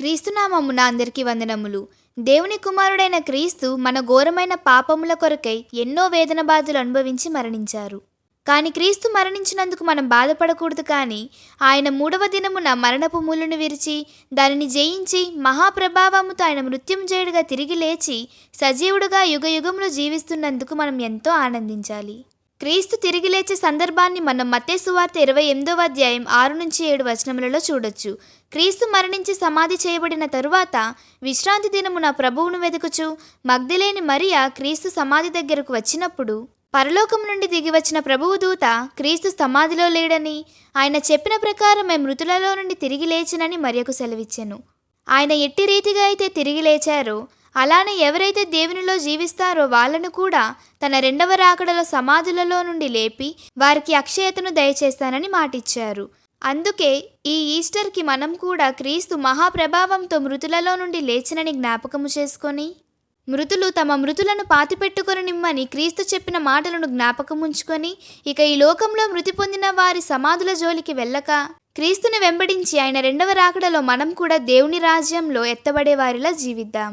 క్రీస్తునామమున అందరికీ వందనములు. దేవుని కుమారుడైన క్రీస్తు మన ఘోరమైన పాపముల కొరకై ఎన్నో వేదన బాధలు అనుభవించి మరణించారు. కానీ క్రీస్తు మరణించినందుకు మనం బాధపడకూడదు కానీ ఆయన మూడవ దినమున మరణపు మూలును విరిచి దానిని జయించి మహాప్రభావముతో ఆయన మృత్యుంజయుడిగా తిరిగి లేచి సజీవుడుగా యుగ యుగములు జీవిస్తున్నందుకు మనం ఎంతో ఆనందించాలి. క్రీస్తు తిరిగి లేచే సందర్భాన్ని మనం మత్తే సువార్త ఇరవై ఎనిమిదవ అధ్యాయం ఆరు నుంచి ఏడు వచనములలో చూడొచ్చు. క్రీస్తు మరణించి సమాధి చేయబడిన తరువాత విశ్రాంతి దినమున ప్రభువును వెతుకుచు మగ్ధలేని మరియా క్రీస్తు సమాధి దగ్గరకు వచ్చినప్పుడు పరలోకం నుండి దిగి వచ్చిన ప్రభువు దూత క్రీస్తు సమాధిలో లేడని ఆయన చెప్పిన ప్రకారమే మృతులలో నుండి తిరిగి లేచినని మరియకు సెలవిచ్చెను. ఆయన ఎట్టి రీతిగా అయితే తిరిగి లేచారో అలానే ఎవరైతే దేవునిలో జీవిస్తారో వాళ్ళను కూడా తన రెండవ రాకడలో సమాధులలో నుండి లేపి వారికి అక్షయతను దయచేస్తానని మాటిచ్చారు. అందుకే ఈ ఈస్టర్కి మనం కూడా క్రీస్తు మహాప్రభావంతో మృతులలో నుండి లేచినని జ్ఞాపకము చేసుకొని మృతులు తమ మృతులను పాతిపెట్టుకొని నిమ్మని క్రీస్తు చెప్పిన మాటలను జ్ఞాపకముంచుకొని ఇక ఈ లోకంలో మృతి పొందిన వారి సమాధుల జోలికి వెళ్ళక క్రీస్తుని వెంబడించి ఆయన రెండవ రాకడలో మనం కూడా దేవుని రాజ్యంలో ఎత్తబడే వారిలా జీవిద్దాం.